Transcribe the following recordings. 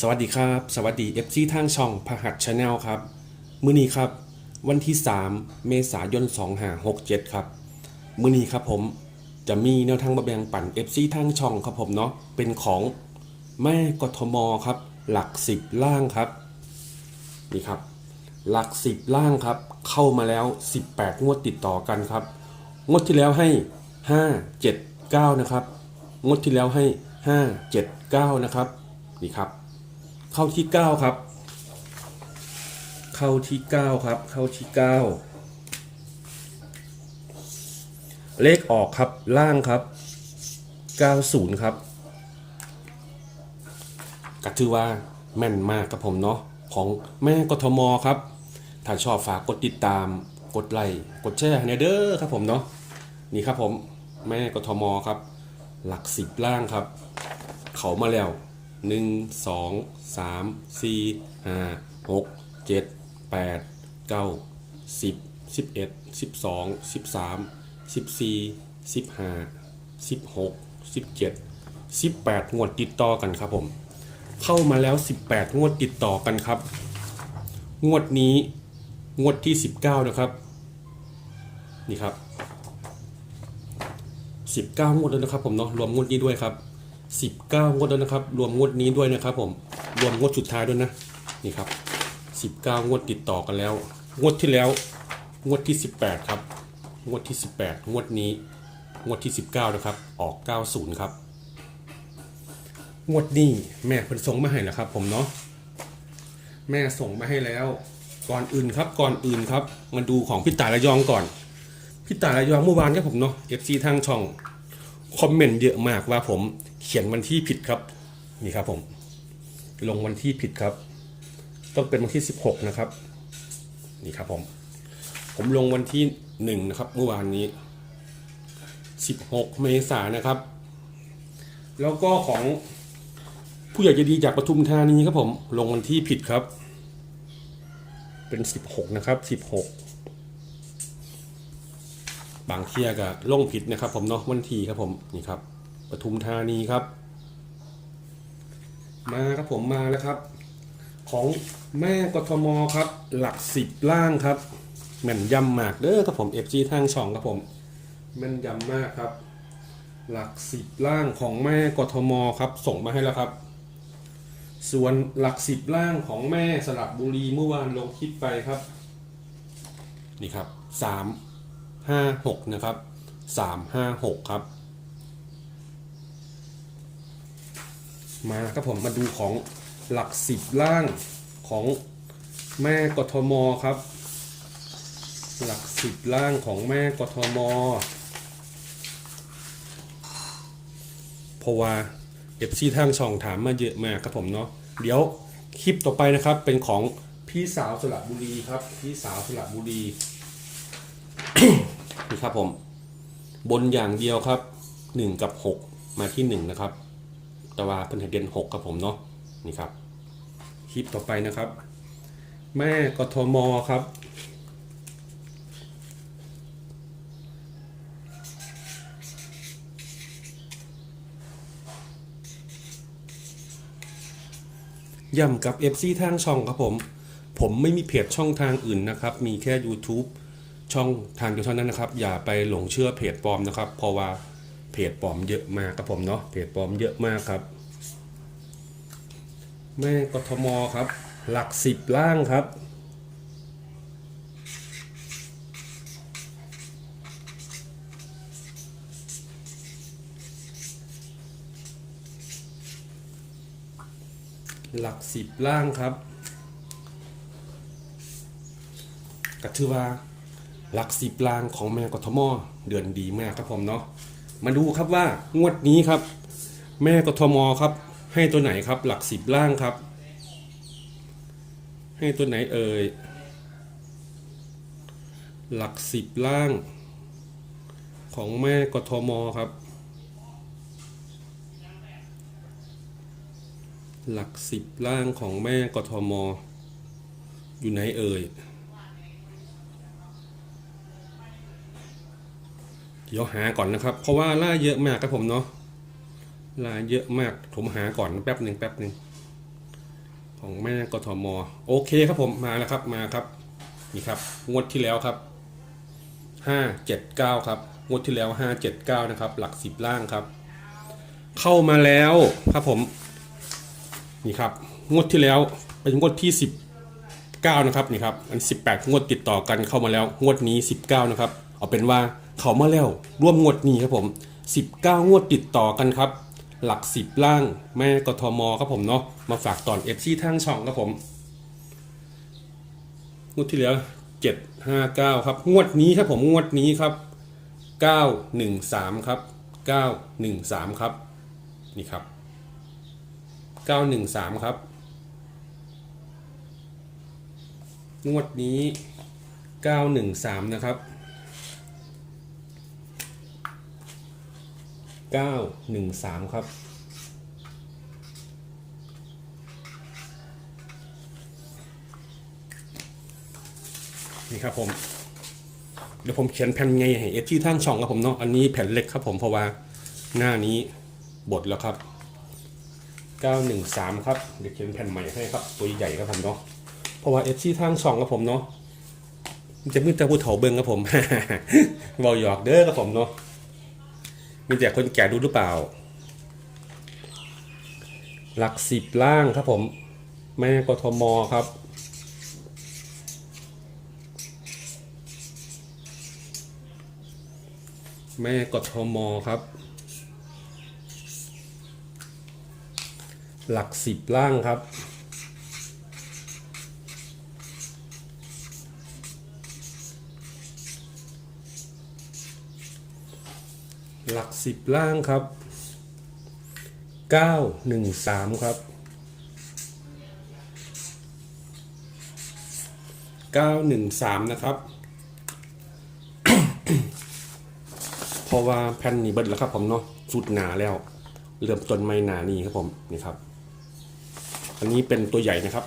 สวัสดีครับ สวัสดี FC ทางช่องพหัสชาแนลครับ มื้อนี้ครับ วันที่ 3 เมษายน 2567 ครับ มื้อนี้ครับผมจะมีแนวทางมาแบ่งปัน FC ทางช่องครับผมเนาะเป็นของแม่กทมครับ หลัก 10 ล่างครับนี่ครับ หลัก 10 ล่างครับ เข้ามาแล้ว 18 งวดติดต่อกันครับ งวดที่แล้วให้ 5 7 9 นะครับ งวดที่แล้วให้ 5 7 9 นะครับนี่ครับ เข้าที่9ครับ เข้าที่9ครับ เข้าที่9เลขออกครับล่างครับ 90 ครับก็ถือว่าแม่นมากครับผมเนาะของแม่กทมครับ ถ้าชอบฝากกดติดตามกดไลค์กดแชร์ให้เด้อครับผมเนาะนี่ครับผมแม่กทมครับ หลักสิบล่างครับ เขามาแล้ว หนึ่งสองสามสี่ห้าหกเจ็ดแปดเก้าสิบสิบเอ็ดสิบสองสิบสามสิบสี่สิบห้าสิบหกสิบเจ็ดสิบแปดงวดติดต่อกันครับผม เข้ามาแล้ว18งวดติดต่อกันครับ งวดนี้งวดที่19นะครับ นี่ครับ19งวดแล้วนะครับผมเนาะรวมงวดนี้ด้วยครับ 19 งวดแล้วนะครับ รวมงวดนี้ด้วยนะครับ ผมรวมงวดสุดท้ายด้วยนะนี่ครับ 19 งวดติดต่อกันแล้ว งวดที่แล้ว งวดที่ 18 ครับ งวดที่ 18 งวดนี้ งวดที่ 19 นะครับ ออก 90 ครับ งวดนี้แม่เพิ่นส่งมาให้แล้วครับ ผมเนาะแม่ส่งมาให้แล้ว ก่อนอื่นครับ ก่อนอื่นครับ มาดูของพี่ตายระยองก่อนพี่ตายระยองเมื่อวานครับผมเนาะ FC ทางช่องคอมเมนต์เยอะมากว่าผม เขียนวันที่ผิดครับ นี่ครับผม ลงวันที่ผิดครับ ต้องเป็นวันที่ 16 นะครับ นี่ครับผม ผมลงวันที่1นะครับเมื่อวานนี้ 16 เมษายนนะครับ แล้วก็ของผู้ใหญ่ใจะดีจากปทุมธานีครับผม ลงวันที่ผิดครับ เป็น 16 นะครับ 16บางเที่ยก็ลงผิดนะครับผมเนาะวันที่ครับผมนี่ครับ ทุมธานีครับ มาครับผมมาแล้วครับ ของแม่กทมครับ หลักสิบล่างครับแม่นยำมากเด้อครับผม FG ทางช่องครับผมแม่นยำมากครับ หลักสิบล่างของแม่กทมครับ ส่งมาให้แล้วครับ ส่วนหลักสิบล่างของแม่สลับบุรีเมื่อวานลงคลิปไปครับ นี่ครับสามห้าหกนะครับสามห้าหกครับ มาครับผมมาดูของหลักสิบล่างของแม่กทมครับ หลักสิบล่างของแม่กทมเพราะว่าเอฟซีทางช่องถามมาเยอะมากครับผมเนาะเดี๋ยวคลิปต่อไปนะครับเป็นของพี่สาวสระบุรีครับ พี่สาวสระบุรีนี่ครับผม บนอย่างเดียวครับหนึ่งกับหกมาที่หนึ่งนะครับ แต่ว่าเป็นให้เด่นหกครับผมเนาะนี่ครับคลิปต่อไปนะครับ แม่กทมครับย่ำกับ FC ทางช่องครับผม ผมไม่มีเพจช่องทางอื่นนะครับ มีแค่ YouTube ช่องทางเดียวเท่านั้นนะครับ อย่าไปหลงเชื่อเพจปลอมนะครับ เพราะว่า เพจปลอมเยอะมากครับผมเนาะเพจปลอมเยอะมากครับ แม่กทมครับ หลักสิบล่างครับหลักสิบล่างครับก็ถือว่าหลักสิบล่างของแม่กทมเดือนดีมากครับผมเนาะ มาดูครับว่างวดนี้ครับ แม่กทมครับ ให้ตัวไหนครับ หลักสิบล่างครับ ให้ตัวไหนเอ่ยหลักสิบล่าง ของแม่กทมครับ หลักสิบล่างของแม่กทม อยู่ไหนเอ่ย เดี๋ยวหาก่อนนะครับ เพราะว่าล่าเยอะมากครับผมเนาะล่าเยอะมากผมหาก่อนแป๊บหนึ่งแป๊บหนึ่งของแม่กทมโอเคครับผมมาแล้วครับมาครับนี่ครับงวดที่แล้วครับห้าเจ็ดเก้าครับงวดที่แล้วห้าเจ็ดเก้านะครับ หลักสิบล่างครับ เข้ามาแล้วครับผมนี่ครับงวดที่แล้วเป็นงวดที่สิบเก้านะครับนี่ครับอันสิบแปดงวดติดต่อกันเข้ามาแล้วงวดนี้สิบเก้านะครับ เอาเป็นว่า เขามาแล้วร่วมงวดนี้ครับผมสิบเก้างวดติดต่อกันครับ หลักสิบล่างแม่กทมครับผมเนาะมาฝากตอนเอฟซีทางช่องครับผมงวดที่แล้วเจ็ดห้าเก้าครับ งวดนี้ครับผมงวดนี้ครับเก้าหนึ่งสามครับเก้าหนึ่งสามครับ นี่ครับเก้าหนึ่งสามครับ งวดนี้เก้าหนึ่งสามนะครับ เก้าหนึ่งสามครับ นี่ครับผม เดี๋ยวผมเขียนแผ่นไงให้เอฟที่ทางช่องครับผมเนาะอันนี้แผ่นเล็กครับผมเพราะว่าหน้านี้บดแล้วครับ 913 ครับ เดี๋ยวเขียนแผ่นใหม่ให้ครับ ตัวใหญ่ครับผมเนาะเพราะว่าเอฟซีทางช่องครับผมเนาะจะมืดแต่ผู้เฒ่าเบิ้งครับผมบอหยอกเด้อครับผมเนาะ มีแต่คนแก่ดูหรือเปล่า หลักสิบล่างครับผม แม่กทมครับ แม่กทมครับ หลักสิบล่างครับ หลักสิบล่างครับเก้าหนึ่งสามครับเก้าหนึ่งสามนะครับ เพราะว่าแผ่นนี้เบิดแล้วครับผมเนาะสุดหนาแล้ว เริ่มต้นไม่หนานี่ครับผมนี่ครับ อันนี้เป็นตัวใหญ่นะครับ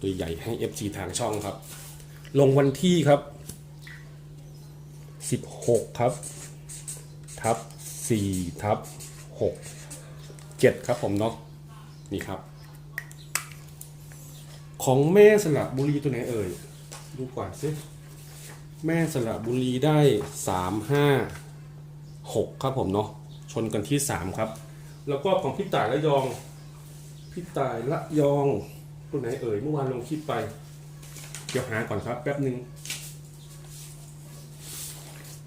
ตัวใหญ่ให้ FC ทางช่องครับ ลงวันที่ครับ 16 ครับ ทับ4ทับ6 7 ครับผมเนาะนี่ครับ ของแม่สระบุรีตัวไหนเอ่ย ดูก่อนสิแม่สระบุรีได้ 3 5 6 ครับผมเนาะชนกันที่ 3 ครับ แล้วก็ของพี่ต่ายละยองพี่ต่ายละยองตัวไหนเอ่ยเมื่อวานลงคลิปไป เดี๋ยวหาก่อนครับแป๊บหนึ่ง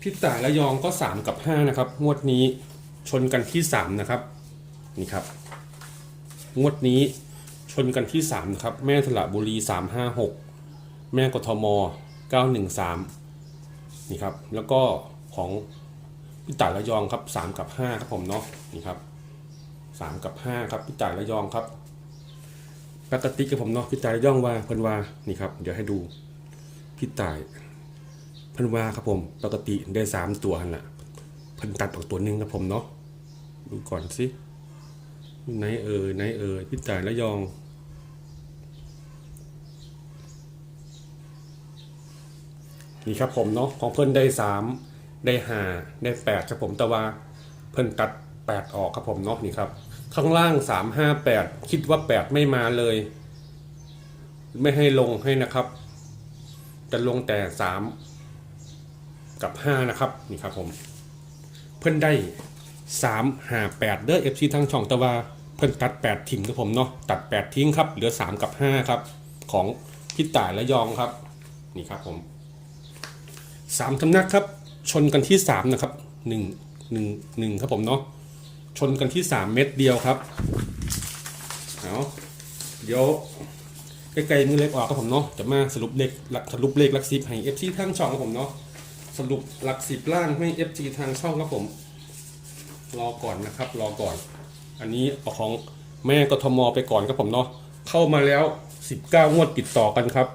พี่ต่ายระยองก็ 3 กับ 5 นะครับ งวดนี้ชนกันที่ 3 นะครับ นี่ครับ งวดนี้ชนกันที่ 3 นะครับ แม่สระบุรี 356 แม่กทม 913 นี่ครับ แล้วก็ของพี่ต่ายระยองครับ 3 กับ 5 ครับผมเนาะ นี่ครับ 3 กับ 5 ครับพี่ต่ายระยองครับปกติกับผมเนาะพี่ต่ายระยองว่าเพิ่นว่า นี่ครับ เดี๋ยวให้ดูพี่ต่าย พิ่นว่าครับผม ปกติได้สามตัวหั่นละเพิ่นตัดออกตัวหนึ่งครับผมเนาะดูก่อนสิไหนเอ่ยไหนเอ่ยพี่จ่ายระยองนี่ครับผมเนาะของเพิ่นได้สามได้ห้าได้แปดครับผมแต่ว่าเพิ่นตัดแปดออกครับผมเนาะนี่ครับ ข้างล่างสามห้าแปดคิดว่าแปดไม่มาเลย ไม่ให้ลงให้นะครับ จะลงแต่สาม กับ 5 นะครับนี่ครับผมเพิ่นได้3หา8เด้อ FC ทั้งช่องแตะวาเพิ่นตัด 8 ทิ้งครับผมเนาะตัด 8 ทิ้งครับเหลือ 3 กับ 5 ครับ ของพี่ต่ายและยองครับ นี่ครับผม3สำนักครับ ชนกันที่ 3 นะครับ 1 1 1 ครับผมเนาะชนกันที่ 3 เม็ดเดียวครับเอาเดี๋ยวใกล้ๆมือเล็กออกครับผมเนาะจะมาสรุปเลขสรุปเลขหลักสิบให้ FC ทางช่องครับผมเนาะ สรุปหลักสิบล่างให้ FG ทางช่องครับผม รอก่อนนะครับ รอก่อน อันนี้เอาของแม่กทมไปก่อนครับผมเนาะเข้ามาแล้ว 19 งวดติดต่อกันครับ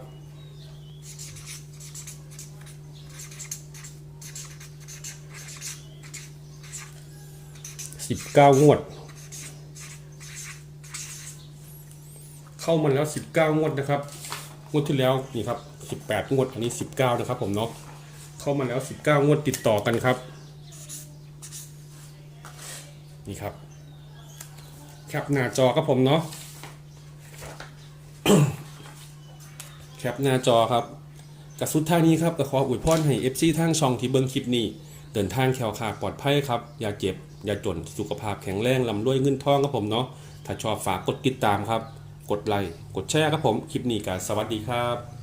19 งวด เข้ามาแล้ว 19 งวดนะครับ งวดที่แล้วนี่ครับ 18 งวด อันนี้ 19 นะครับผมเนาะ เข้ามาแล้ว 19 งวดติดต่อกันครับ นี่ครับแคปหน้าจอครับผมเนาะแคปหน้าจอครับกับสุดท้ายนี้ครับก็ขออวยพรให้ FC ทางช่องที่เบิ่งคลิปนี้ เดินทางแคล้วคลาปลอดภัยครับ อย่าเจ็บ อย่าจนสุขภาพแข็งแรงลำรวยเงินทองครับผมเนาะถ้าชอบฝากกดติดตามครับ กดไลค์กดแชร์ครับผม คลิปนี้ก็สวัสดีครับ